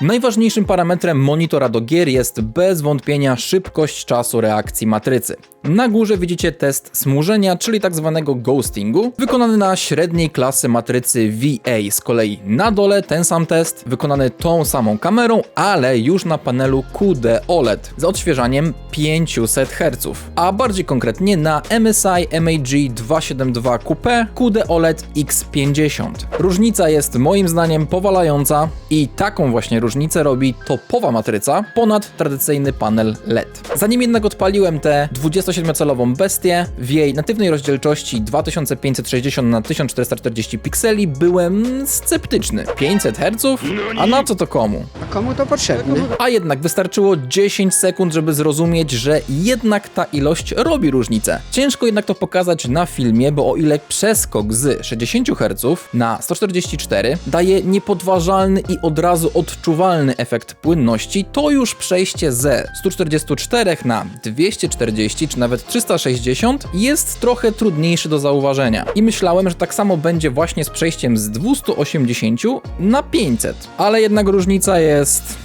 Najważniejszym parametrem monitora do gier jest bez wątpienia szybkość czasu reakcji matrycy. Na górze widzicie test smużenia, czyli tak zwanego ghostingu, wykonany na średniej klasy matrycy VA. Z kolei na dole ten sam test, wykonany tą samą kamerą, ale już na panelu QD OLED z odświeżaniem 500 Hz, a bardziej konkretnie na MSI MAG 272 Coupe QD OLED X50. Różnica jest moim zdaniem powalająca i taką właśnie różnicę robi topowa matryca ponad tradycyjny panel LED. Zanim jednak odpaliłem tę 27-calową bestię w jej natywnej rozdzielczości 2560 na 1440 pikseli, byłem sceptyczny. 500 Hz? A na co to komu? A komu to potrzebne? A jednak wystarczyło 10 sekund, żeby zrozumieć, że jednak ta ilość robi różnicę. Ciężko jednak to pokazać na filmie, bo o ile przeskok z 60 Hz na 144 daje niepodważalny i od razu odczuwalny efekt płynności, to już przejście ze 144 na 240 czy nawet 360 jest trochę trudniejszy do zauważenia. I myślałem, że tak samo będzie właśnie z przejściem z 280 na 500. Ale jednak różnica jest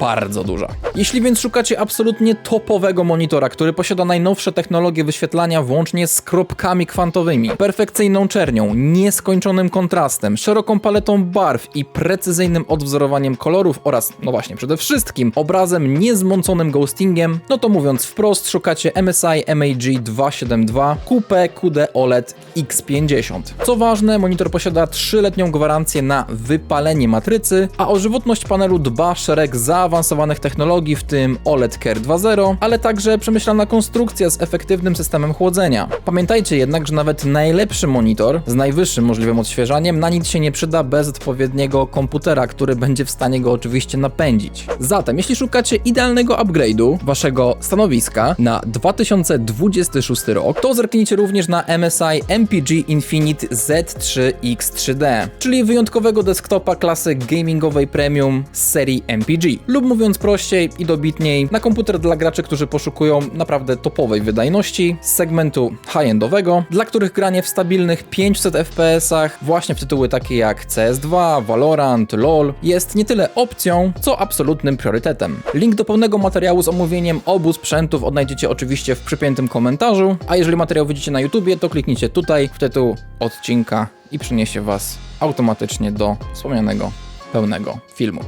bardzo duża. Jeśli więc szukacie absolutnie topowego monitora, który posiada najnowsze technologie wyświetlania włącznie z kropkami kwantowymi, perfekcyjną czernią, nieskończonym kontrastem, szeroką paletą barw i precyzyjnym odwzorowaniem kolorów oraz, no właśnie, przede wszystkim obrazem niezmąconym ghostingiem, no to mówiąc wprost, szukacie MSI MAG 272 Coupe QD OLED X50. Co ważne, monitor posiada 3-letnią gwarancję na wypalenie matrycy, a o żywotność panelu dba szereg zaawansowanych technologii, w tym OLED Care 2.0, ale także przemyślana konstrukcja z efektywnym systemem chłodzenia. Pamiętajcie jednak, że nawet najlepszy monitor z najwyższym możliwym odświeżaniem na nic się nie przyda bez odpowiedniego komputera, który będzie w stanie go oczywiście napędzić. Zatem, jeśli szukacie idealnego upgrade'u waszego stanowiska na 2026 rok, to zerknijcie również na MSI MPG Infinite Z3X3D, czyli wyjątkowego desktopa klasy gamingowej premium z serii MPG. Lub mówiąc prościej i dobitniej, na komputer dla graczy, którzy poszukują naprawdę topowej wydajności z segmentu high-endowego, dla których granie w stabilnych 500 FPS-ach, właśnie w tytuły takie jak CS2, Valorant, LoL, jest nie tyle opcją, co absolutnym priorytetem. Link do pełnego materiału z omówieniem obu sprzętów odnajdziecie oczywiście w przypiętym komentarzu, a jeżeli materiał widzicie na YouTubie, to kliknijcie tutaj w tytuł odcinka i przyniesie Was automatycznie do wspomnianego pełnego filmu.